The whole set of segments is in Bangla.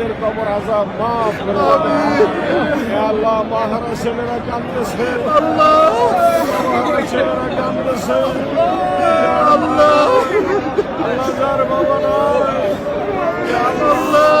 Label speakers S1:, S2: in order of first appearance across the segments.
S1: মায়েদের কবর আজাব মাফ করে আল্লাহ মাহারা ছেলেরা কাঁদতেছে। ছেলেরা কাঁদতেছে। আল্লাহ যার বাবা নাই আল্লাহ।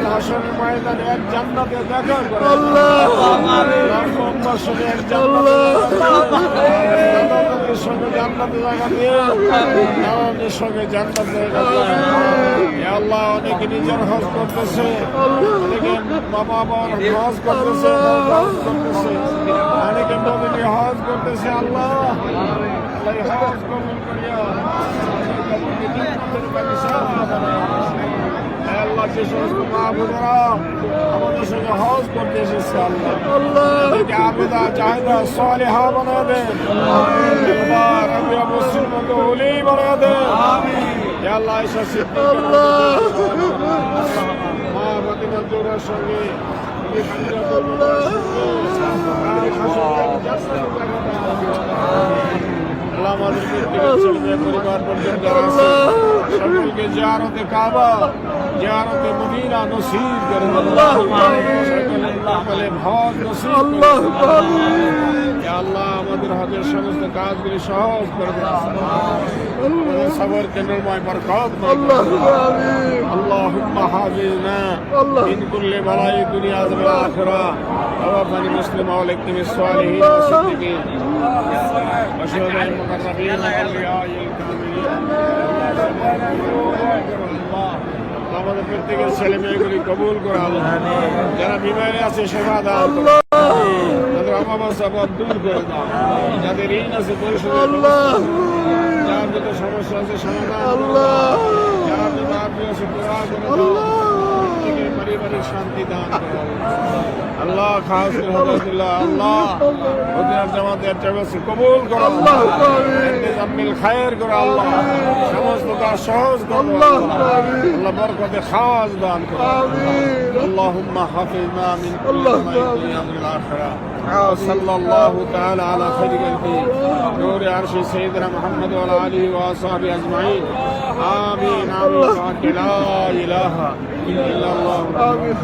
S1: ময়দানে এক জান্নাতে এক জান্নাতের সঙ্গে জান্নাতে দেখা আল্লাহ অনেকে নিজের হজ করতেছে অনেকে বাবা মার হজ করতেছে করতেছে অনেকে নবীকে হজ করতেছে আল্লাহ। আল্লাহ হজ কবুল করিয়া যে সমস্ত মাহবুবেরা আমাদের সঙ্গে হজ করতে এসেছে আল্লাহ। আবেদা চাহিদা সালেহা বানায় দেন। রবিয়া মুসলিম মতো ওলি বানায় দেন। আল্লাহ মা ফাতিমা জোড়ার সঙ্গে পরিবার পর্যন্ত সকলকে জিয়ারতে কাবা জিয়ারতে মদিনা নসিব আল্লাহ আমাদের হাতের সমস্ত কাজগুলি সহজ করে দেন আমাদের সবর কেন্দ্রময় বরকত اللهم حافظنا من كل بلاء الدنيا والآخرة توفني مسلما ولكتم الصالحين والصديقين وشهداء المقربين والأولياء الكاملين الله আমাদের প্রত্যেকের ছেলে মেয়েগুলি কবুল করে আল্লাহ যারা বিমারে আছে সেবা দাও তাদের অভাব সবাব দূর করে দাও যাদের ঋণ আছে পরিশোধ যার যত সমস্যা আছে সমাধান আল্লাহ। যার যত আত্মীয় আছে পুরা করে দাও পারিবারিক শান্তি দান আল্লাহ। খাস হদায়তুল্লাহ আল্লাহ ওদের জামাতের চাবাসি কবুল করো আল্লাহ জামিল খায়ের করো আল্লাহ। شعوب الله الله بركة خاص بانك اللهم حفظنا من كل ما يدري الآخرة. وصلى الله تعالى على خير خلقه. نور عرش سيدنا محمد وعلى آله وصحبه أجمعين. آمين. آمين. لا إله إلا الله. آمين.